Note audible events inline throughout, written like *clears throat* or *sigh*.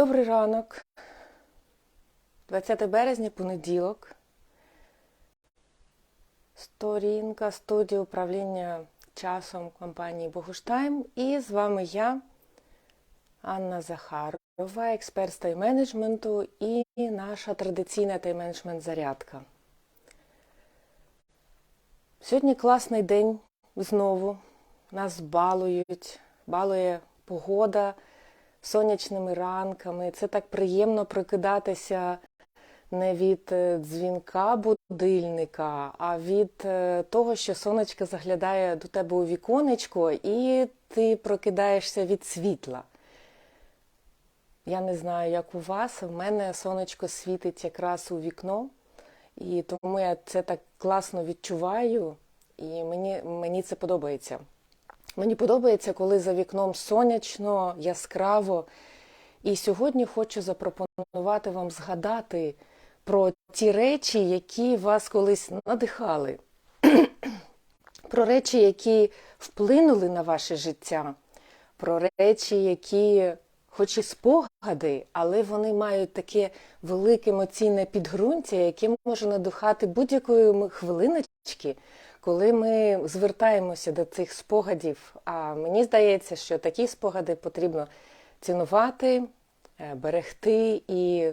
Добрий ранок. 20 березня, понеділок. Сторінка студії управління часом компанії Богуштайм. І з вами я, Анна Захарова, експерт з тайм-менеджменту і наша традиційна тайм-менеджмент зарядка. Сьогодні класний день знову. Нас балують, балує погода сонячними ранками. Це так приємно прокидатися не від е, дзвінка будильника, а від е, того, що сонечко заглядає до тебе у віконечко, і ти прокидаєшся від світла. Я не знаю, як у вас, в мене сонечко світить якраз у вікно, і тому я це так класно відчуваю, і мені, мені це подобається. Мені подобається, коли за вікном сонячно, яскраво. І сьогодні хочу запропонувати вам згадати про ті речі, які вас колись надихали, *clears throat* про речі, які вплинули на ваше життя, про речі, які, хоч і спогади, але вони мають таке велике емоційне підґрунтя, яке може надихати будь-якої хвилиночки коли ми звертаємося до цих спогадів, а мені здається, що такі спогади потрібно цінувати, е, берегти і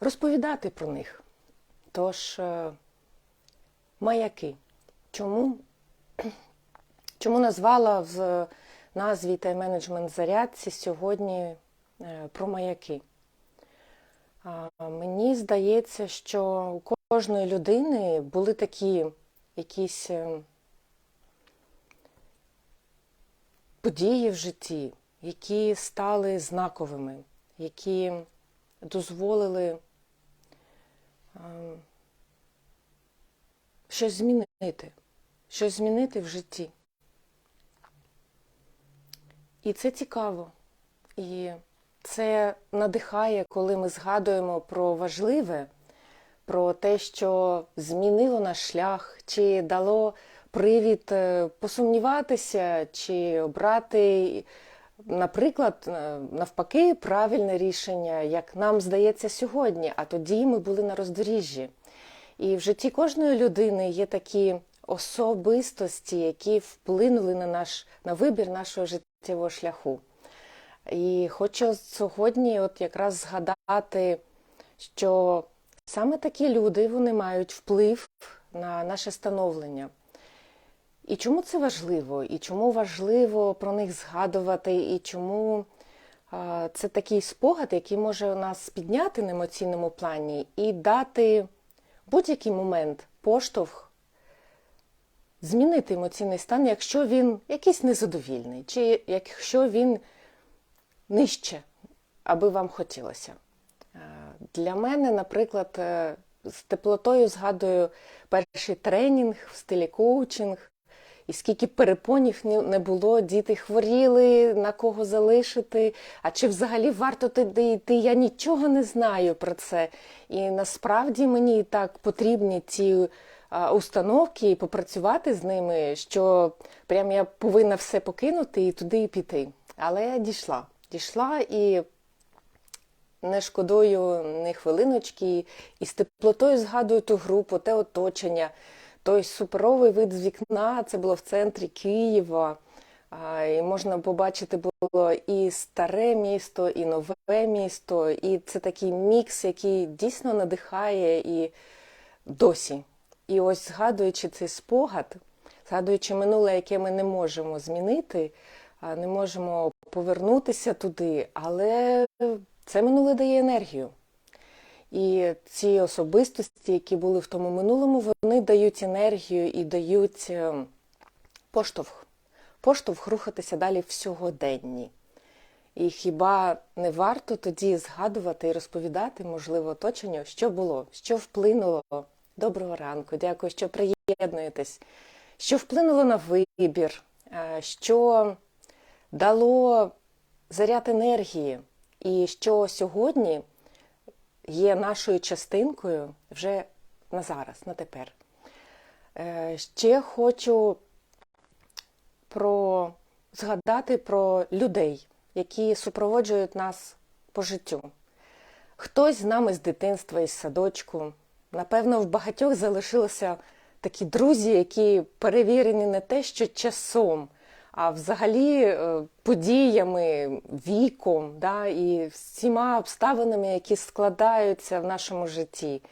розповідати про них. Тож, е, маяки. Чому *clears throat* Чому назвала в назві тайм-менеджмент зарядці сьогодні е, про маяки? Мені здається, що у кожної людини були такі якісь е, події в житті, які стали знаковими, які дозволили е, щось змінити, щось змінити в житті. І це цікаво. І це надихає, коли ми згадуємо про важливе про те, що змінило наш шлях, чи дало привід е, посумніватися, чи обрати, наприклад, е, навпаки, правильне рішення, як нам здається сьогодні, а тоді ми були на роздоріжжі. І в житті кожної людини є такі особистості, які вплинули на наш на вибір нашого життєвого шляху. І хочу сьогодні, от якраз згадати, що Саме такі люди вони мають вплив на наше становлення. І чому це важливо? І чому важливо про них згадувати, і чому це такий спогад, який може нас підняти на емоційному плані і дати будь-який момент поштовх, змінити емоційний стан, якщо він якийсь незадовільний, чи якщо він нижче, аби вам хотілося. Для мене, наприклад, е, з теплотою згадую перший тренінг в стилі коучинг, і скільки перепонів не було, діти хворіли, на кого залишити. А чи взагалі варто туди йти? Я нічого не знаю про це. І насправді мені так потрібні ці установки і попрацювати з ними, що прям я повинна все покинути і туди піти. Але я дійшла. Дійшла і не шкодую ні хвилиночки і з теплотою згадую ту групу, те оточення. Той суперовий вид з вікна, це було в центрі Києва. І Можна побачити було і старе місто, і нове місто. І це такий мікс, який дійсно надихає і досі. І ось згадуючи цей спогад, згадуючи минуле, яке ми не можемо змінити, не можемо повернутися туди, але це минуле дає енергію. І ці особистості, які були в тому минулому, вони дають енергію і дають е, поштовх, поштовх рухатися далі в сьогоденні. І хіба не варто тоді згадувати і розповідати, можливо, оточенню, що було, що вплинуло. Доброго ранку, дякую, що приєднуєтесь, що вплинуло на вибір, е, що дало заряд енергії. І що сьогодні є нашою частинкою вже на зараз, на тепер. Е, ще хочу про, згадати про людей, які супроводжують нас по життю. Хтось з нами з дитинства із садочку. Напевно, в багатьох залишилися такі друзі, які перевірені не те, що часом, а взагалі е, подіями, віком, да, і всіма обставинами, які складаються в нашому житті.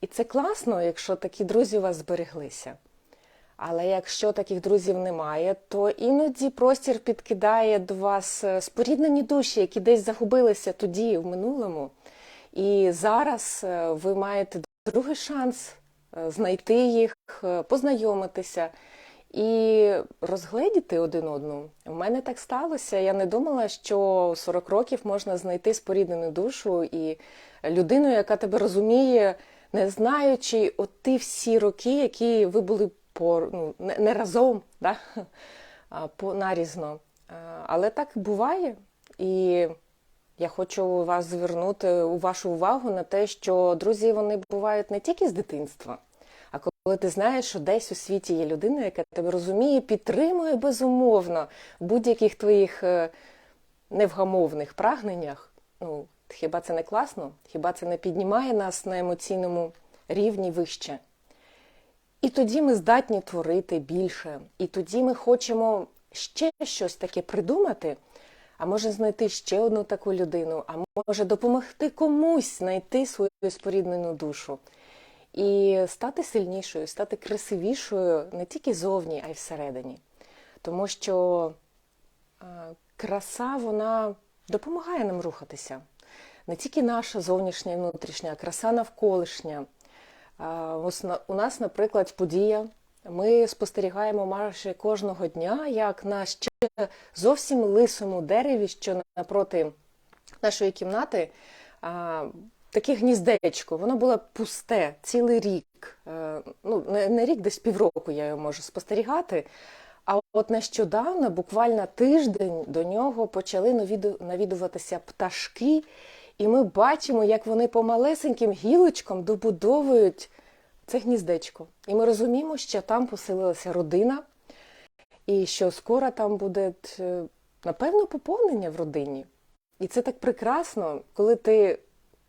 І це класно, якщо такі друзі у вас збереглися. Але якщо таких друзів немає, то іноді простір підкидає до вас е, споріднені душі, які десь загубилися тоді в минулому. І зараз е, ви маєте другий шанс знайти їх, познайомитися і розгледіти один одну. У мене так сталося. Я не думала, що у 40 років можна знайти споріднену душу і людину, яка тебе розуміє, не знаючи от ті всі роки, які ви були по, ну, не, разом, да? *laughs* а по нарізно. Але так буває. І я хочу вас звернути вашу увагу на те, що друзі вони бувають не тільки з дитинства, а коли ти знаєш, що десь у світі є людина, яка тебе розуміє, підтримує безумовно будь-яких твоїх е, невгамовних прагненнях. Ну, хіба це не класно? Хіба це не піднімає нас на емоційному рівні вище? І тоді ми здатні творити більше. І тоді ми хочемо ще щось таке придумати, а може знайти ще одну таку людину, а може допомогти комусь знайти свою споріднену душу. І стати сильнішою, стати красивішою не тільки зовні, а й всередині. Тому що краса вона допомагає нам рухатися. Не тільки наша зовнішня і внутрішня, краса навколишня. На- У нас, наприклад, подія. Ми спостерігаємо майже кожного дня, як на ще зовсім лисому дереві, що напроти нашої кімнати, таке гніздечко. Воно було пусте цілий рік. Е, Ну, не, рік, десь півроку я його можу спостерігати. А от нещодавно, буквально тиждень до нього почали навідуватися пташки, і ми бачимо, як вони по малесеньким гілочкам добудовують це гніздечко. І ми розуміємо, що там поселилася родина, і що скоро там буде, е, напевно, поповнення в родині. І це так прекрасно, коли ти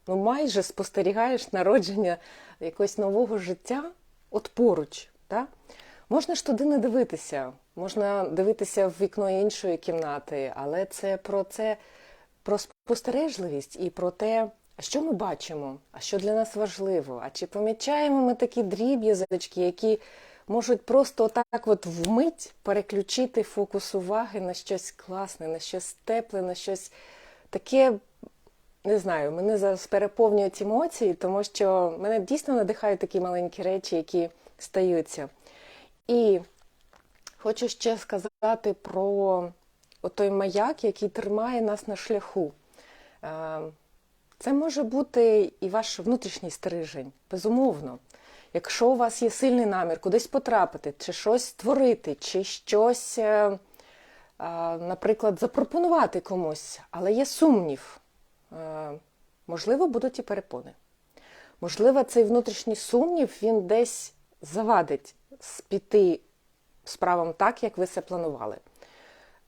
ну, майже спостерігаєш народження якогось нового життя от поруч. Да? Можна ж туди не дивитися, можна дивитися в вікно іншої кімнати, але це про це, про спостережливість і про те, що ми бачимо, а що для нас важливо, а чи помічаємо ми такі дріб'язочки, які можуть просто отак от вмить переключити фокус уваги на щось класне, на щось тепле, на щось таке, не знаю, мене зараз переповнюють емоції, тому що мене дійсно надихають такі маленькі речі, які стаються. І хочу ще сказати про той маяк, який тримає нас на шляху. Е, Це може бути і ваш внутрішній стрижень, безумовно. Якщо у вас є сильний намір кудись потрапити, чи щось створити, чи щось, е, е, наприклад, запропонувати комусь, але є сумнів, можливо, будуть і перепони. Можливо, цей внутрішній сумнів він десь завадить піти справам так, як ви це планували.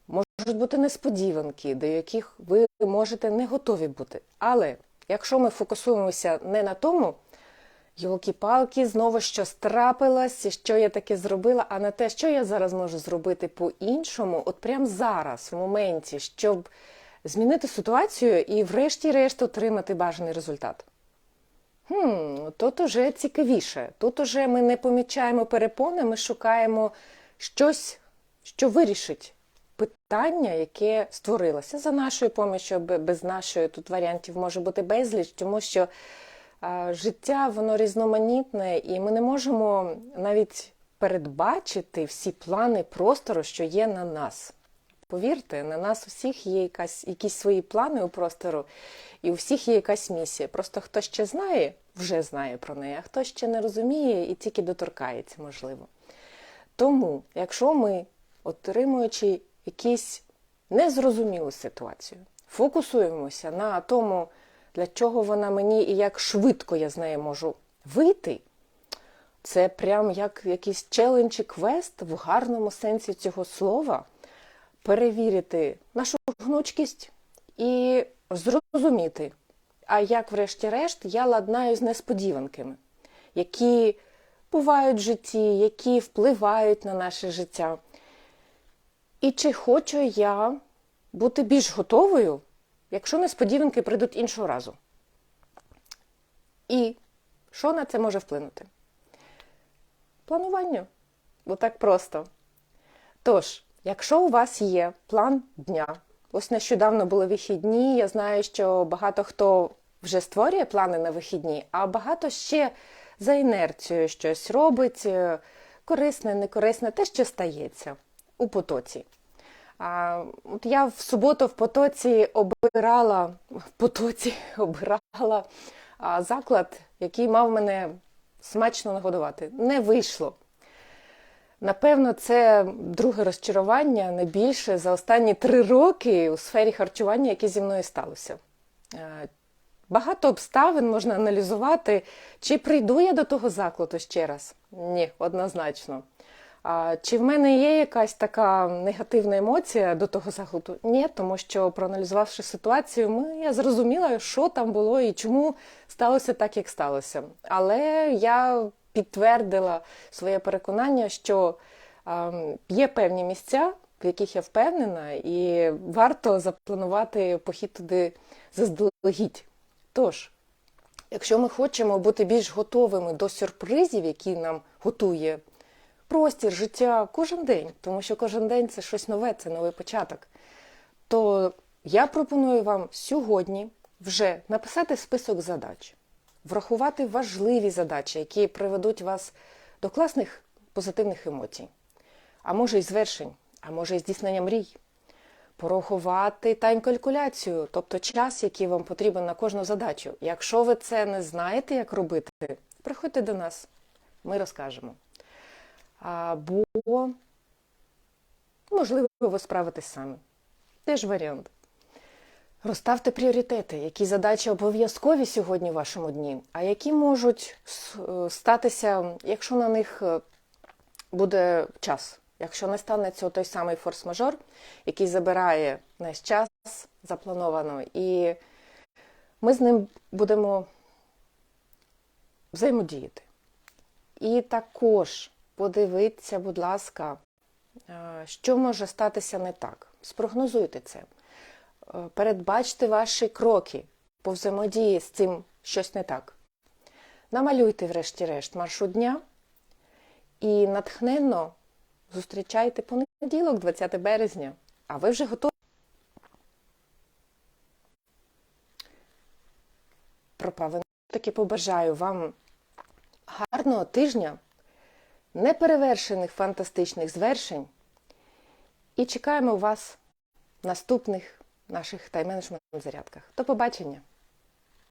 Можуть бути несподіванки, до яких ви можете не готові бути. Але якщо ми фокусуємося не на тому, Йолки-палки, знову щось трапилось, що я таке зробила, а на те, що я зараз можу зробити по-іншому, от прямо зараз, в моменті, щоб змінити ситуацію і, врешті-решт, отримати бажаний результат. Хм, тут уже цікавіше. Тут уже ми не помічаємо перепони, ми шукаємо щось, що вирішить питання, яке створилося за нашою поміччю, без нашої тут варіантів може бути безліч, тому що а, життя воно різноманітне, і ми не можемо навіть передбачити всі плани простору, що є на нас. Повірте, на нас усіх є якась, якісь свої плани у простору, і у всіх є якась місія. Просто хто ще знає, вже знає про неї, а хто ще не розуміє і тільки доторкається, можливо. Тому, якщо ми, отримуючи якусь незрозумілу ситуацію, фокусуємося на тому, для чого вона мені і як швидко я з неї можу вийти, це прям як якийсь челендж і квест в гарному сенсі цього слова перевірити нашу гнучкість і зрозуміти, а як, врешті-решт, я ладнаю з несподіванками, які бувають в житті, які впливають на наше життя. І чи хочу я бути більш готовою, якщо несподіванки прийдуть іншого разу? І що на це може вплинути? Планування. Бо так просто. Тож, якщо у вас є план дня, ось нещодавно були вихідні, я знаю, що багато хто вже створює плани на вихідні, а багато ще за інерцією щось робить, е, корисне, некорисне, те, що стається у потоці. А, от я в суботу в потоці обирала в потоці *laughs* обирала а, заклад, який мав мене смачно нагодувати. Не вийшло. Напевно, це друге розчарування найбільше за останні три роки у сфері харчування, яке зі мною сталося. Е, Багато обставин можна аналізувати, чи прийду я до того закладу ще раз? Ні, однозначно. А, Чи в мене є якась така негативна емоція до того закладу? Ні, тому що проаналізувавши ситуацію, ми, я зрозуміла, що там було і чому сталося так, як сталося. Але я підтвердила своє переконання, що а, є певні місця, в яких я впевнена, і варто запланувати похід туди заздалегідь. Тож, якщо ми хочемо бути більш готовими до сюрпризів, які нам готує простір, життя кожен день, тому що кожен день це щось нове, це новий початок, то я пропоную вам сьогодні вже написати список задач, врахувати важливі задачі, які приведуть вас до класних позитивних емоцій, а може й звершень, а може й здійснення мрій порахувати тайм-калькуляцію, тобто час, який вам потрібен на кожну задачу. Якщо ви це не знаєте, як робити, приходьте до нас, ми розкажемо. Або, можливо, ви справитесь самі. Теж варіант. Розставте пріоритети, які задачі обов'язкові сьогодні в вашому дні, а які можуть е, статися, якщо на них е, буде час. Якщо не станеться той самий форс-мажор, який забирає наш час заплановано, і ми з ним будемо взаємодіяти. І також подивіться, будь ласка, що може статися не так. Спрогнозуйте це. Передбачте ваші кроки по взаємодії з цим щось не так. Намалюйте, врешті-решт, маршрут дня і натхненно Зустрічайте понеділок, 20 березня. А ви вже готові? Пропавлено таки побажаю вам гарного тижня, неперевершених фантастичних звершень. І чекаємо вас наступних наших тайм-менеджмент зарядках. До побачення!